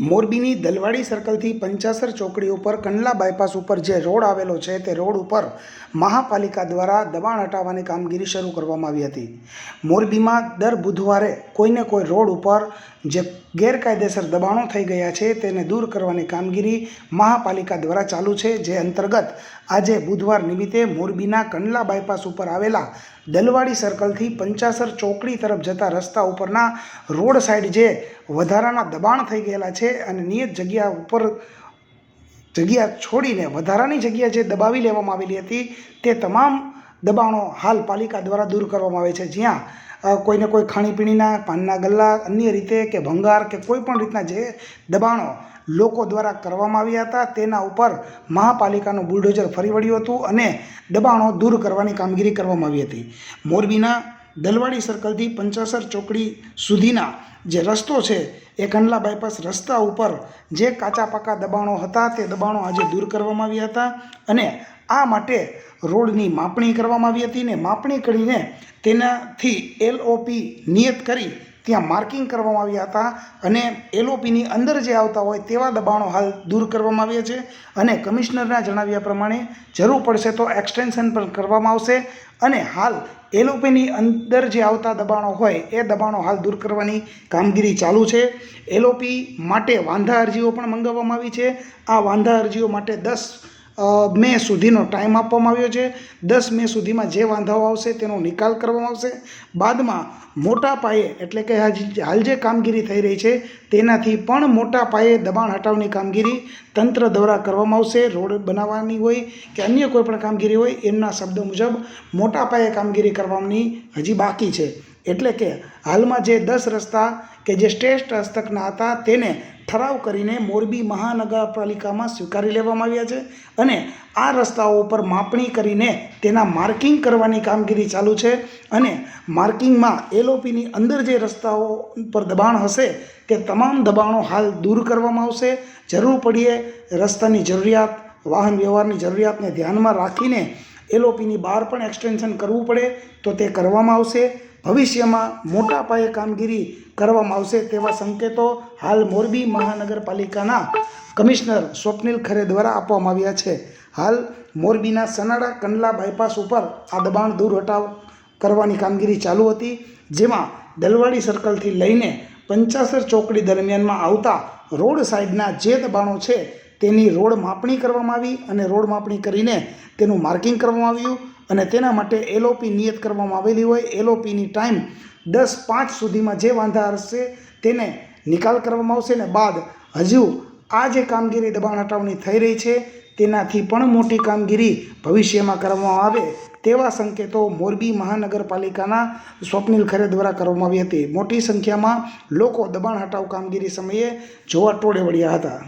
મોરબીની દલવાડી સર્કલથી પંચાસર ચોકડી ઉપર કંડલા બાયપાસ ઉપર જે રોડ આવેલો છે તે રોડ ઉપર મહાપાલિકા દ્વારા દબાણ હટાવવાની કામગીરી શરૂ કરવામાં આવી હતી. મોરબીમાં દર બુધવારે કોઈને કોઈ રોડ ઉપર જે ગેરકાયદેસર દબાણો થઈ ગયા છે તેને દૂર કરવાની કામગીરી મહાપાલિકા દ્વારા ચાલુ છે, જે અંતર્ગત આજે બુધવાર નિમિત્તે મોરબીના કંડલા બાયપાસ ઉપર આવેલા દલવાડી સર્કલથી પંચાસર ચોકડી તરફ જતા રસ્તા ઉપરના રોડ સાઈડ જે વધારાના દબાણ થઈ ગયેલા છે અને નિયત જગ્યા ઉપર જગ્યા છોડીને વધારાની જગ્યા જે દબાવી લેવામાં આવેલી હતી, તે તમામ દબાણો હાલ પાલિકા દ્વારા દૂર કરવામાં આવે છે. જ્યાં કોઈને કોઈ ખાણીપીણીના, પાનના ગલ્લા, અન્ય રીતે કે ભંગાર કે કોઈ પણ રીતના જે દબાણો લોકો દ્વારા કરવામાં આવ્યા હતા, તેના ઉપર મહાપાલિકાનું બુલડોઝર ફરી વળ્યું હતું અને દબાણો દૂર કરવાની કામગીરી કરવામાં આવી હતી. મોરબીના દલવાડી સર્કલથી પંચાસર ચોકડી સુધીના જે રસ્તો છે એ કંડલા બાયપાસ રસ્તા ઉપર જે કાચા પાકા દબાણો હતા, તે દબાણો આજે દૂર કરવામાં આવ્યા હતા અને આ માટે રોડની માપણી કરવામાં આવી હતી ને માપણી કરીને તેનાથી એલઓપી નિયત કરી ત્યાં માર્કિંગ કરવામાં આવ્યા હતા અને એલઓપીની અંદર જે આવતા હોય તેવા દબાણો હાલ દૂર કરવામાં આવ્યા છે અને કમિશનરના જણાવ્યા પ્રમાણે જરૂર પડશે તો એક્સટેન્શન પણ કરવામાં આવશે અને હાલ એલઓપીની અંદર જે આવતા દબાણો હોય એ દબાણો હાલ દૂર કરવાની કામગીરી ચાલુ છે. એલઓપી માટે વાંધા અરજીઓ પણ મંગાવવામાં આવી છે. આ વાંધા અરજીઓ માટે દસ મે સુધીનો ટાઈમ આપવામાં આવ્યો છે. દસ મે સુધીમાં જે વાંધાઓ આવશે તેનો નિકાલ કરવામાં આવશે. બાદમાં મોટા પાયે, એટલે કે હાલ જે કામગીરી થઈ રહી છે, તેનાથી પણ મોટા પાયે દબાણ હટાવની કામગીરી તંત્ર દ્વારા કરવામાં આવશે. રોડ બનાવવાની હોય કે અન્ય કોઈ પણ કામગીરી હોય, એમના શબ્દો મુજબ મોટા પાયે કામગીરી કરવાની હજી બાકી છે. એટલે કે હાલમાં જે દસ રસ્તા કે જે શ્રેષ્ઠ હસ્તકના હતા, તેને ઠરાવ કરીને મોરબી મહાનગરપાલિકામાં સ્વીકારી લેવામાં આવ્યા છે અને આ રસ્તાઓ ઉપર માપણી કરીને તેના માર્કિંગ કરવાની કામગીરી ચાલુ છે અને માર્કિંગમાં એલઓપીની અંદર જે રસ્તાઓ પર દબાણ હશે તે તમામ દબાણો હાલ દૂર કરવામાં આવશે. જરૂર પડીએ રસ્તાની જરૂરિયાત, વાહન વ્યવહારની જરૂરિયાતને ધ્યાનમાં રાખીને એલઓપીની બહાર પણ એક્સટેન્શન કરવું પડે તો તે કરવામાં આવશે. ભવિષ્યમાં મોટા પાયે કામગીરી કરવામાં આવશે તેવા સંકેતો હાલ મોરબી મહાનગરપાલિકાના કમિશનર સ્વપ્નિલ ખરે દ્વારા આપવામાં આવ્યા છે. હાલ મોરબીના સનાડા કંડલા બાયપાસ ઉપર આ દબાણ દૂર હટાવ કરવાની કામગીરી ચાલુ હતી, જેમાં દલવાડી સર્કલથી લઈને પંચાસર ચોકડી દરમિયાનમાં આવતા રોડ સાઈડના જે દબાણો છે તેની રોડ માપણી કરવામાં આવી અને રોડ માપણી કરીને તેનું માર્કિંગ કરવામાં આવ્યું. અને તેના માટે એલઓપી નિયત કરવામાં આવેલી હોય. એલઓપીની ટાઈમ દસ પાંચ સુધીમાં જે વાંધા હશે તેને નિકાલ કરવામાં આવશે ને બાદ હજુ આ જે કામગીરી દબાણ હટાવની થઈ રહી છે તેનાથી પણ મોટી કામગીરી ભવિષ્યમાં કરવામાં આવે તેવા સંકેતો મોરબી મહાનગરપાલિકાના સ્વપ્નિલ ખરે દ્વારા કરવામાં આવી હતી. મોટી સંખ્યામાં લોકો દબાણ હટાવ કામગીરી સમયે જોવા ટોળે વળ્યા હતા.